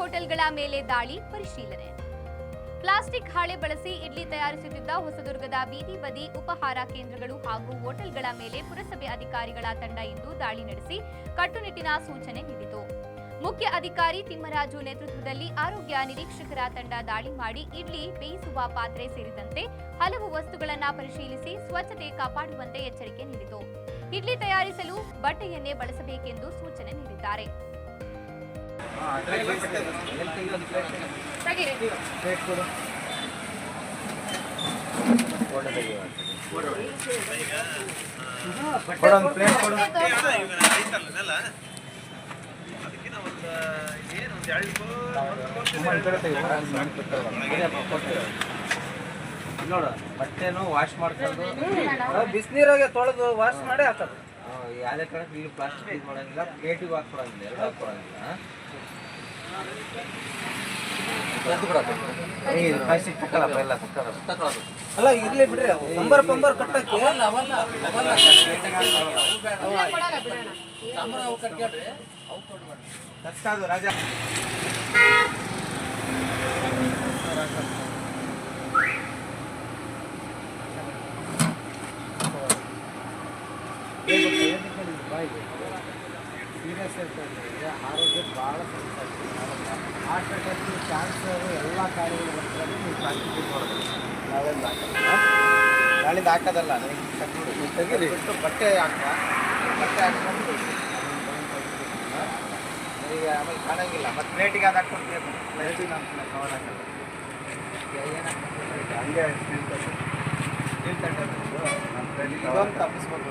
ದಾಳಿ ಪರಿಶೀಲನೆ. ಪ್ಲಾಸ್ಟಿಕ್ ಹಾಳೆ ಬಳಸಿ ಇಡ್ಲಿ ತಯಾರಿಸುತ್ತಿದ್ದ ಹೊಸದುರ್ಗದ ಬೀದಿ ಬದಿ ಉಪಹಾರ ಕೇಂದ್ರಗಳು ಹಾಗೂ ಹೋಟೆಲ್ಗಳ ಮೇಲೆ ಪುರಸಭೆ ಅಧಿಕಾರಿಗಳ ತಂಡ ಇಂದು ದಾಳಿ ನಡೆಸಿ ಕಟ್ಟುನಿಟ್ಟಿನ ಸೂಚನೆ ನೀಡಿತು. ಮುಖ್ಯ ಅಧಿಕಾರಿ ತಿಮ್ಮರಾಜು ನೇತೃತ್ವದಲ್ಲಿ ಆರೋಗ್ಯ ನಿರೀಕ್ಷಕರ ತಂಡ ದಾಳಿ ಮಾಡಿ ಇಡ್ಲಿ ಬೇಯಿಸುವ ಪಾತ್ರೆ ಸೇರಿದಂತೆ ಹಲವು ವಸ್ತುಗಳನ್ನು ಪರಿಶೀಲಿಸಿ ಸ್ವಚ್ಛತೆ ಕಾಪಾಡುವಂತೆ ಎಚ್ಚರಿಕೆ ನೀಡಿತು. ಇಡ್ಲಿ ತಯಾರಿಸಲು ಬಟ್ಟೆಯನ್ನೇ ಬಳಸಬೇಕೆಂದು ಸೂಚನೆ ನೀಡಿದ್ದಾರೆ. ನೋಡು ಬಟ್ಟೆನು ವಾಶ್ ಮಾಡ್ಕೊಂಡು ಬಿಸಿನೀರಾಗೆ ತೊಳೆದು ವಾಶ್ ಮಾಡಿ ಹಾಕೋದು ಯಾವುದೇ ಕಾರಣಕ್ಕೆ ಇಲ್ಲಿ ಪ್ಲಾಸ್ಟಿಕ್ ಯೂಸ್ ಮಾಡೋಂಗಿಲ್ಲ ಪ್ಲೇಟಿಗೆ ಹಾಕೊಡಂಗಿಲ್ಲ ಎರಡು ತಕ್ಕಲ್ಲ ಅಲ್ಲ ಇರ್ಲಿ ಬಿಡ್ರಿ ಪಂಬರ್ ಪಂಬರ್ ಕಟ್ಟಕ್ಕೆ. ರಾಜ. ಸೀರಿಯಸ್ ಇರ್ತದೆ ಆರೋಗ್ಯ ಭಾಳ ಹಾರ್ಟ್ ಅಟ್ಯಾಕ್ ಕ್ಯಾನ್ಸರ್ ಎಲ್ಲ ಕಾಯಿಲೆಗಳು ಬರ್ತದೆ ನೀವು ಪ್ಲಾಸ್ಟಿಕ್ ಯೂಸ್ ಮಾಡೋದು ನಾವೆಲ್ಲ ನಾಳಿಂದ ಹಾಕೋದಲ್ಲ ತೆಗೀರಿ ಬಿಟ್ಟು ಬಟ್ಟೆ ಹಾಕುವ ಬಟ್ಟೆ ಹಾಕ್ಕೊಂಡು? ಈಗ ಆಮೇಲೆ ಕಾಣಂಗಿಲ್ಲ ಮತ್ತೆ ಪ್ಲೇಟಿಗೆ ಅದು ಹಾಕ್ಕೊಂಡು ಪ್ಲೇಟಿಗೆ ನಮ್ಮ ಕವರ್ ಹಾಕಲ್ಲ ಹಂಗೆ ಸ್ಟೀಲ್ ತಟ್ಟೆ ಸ್ಟೀಲ್ ತಟ್ಟೆ ಇದೊಂದು ತಪ್ಪಿಸ್ಬೇಕು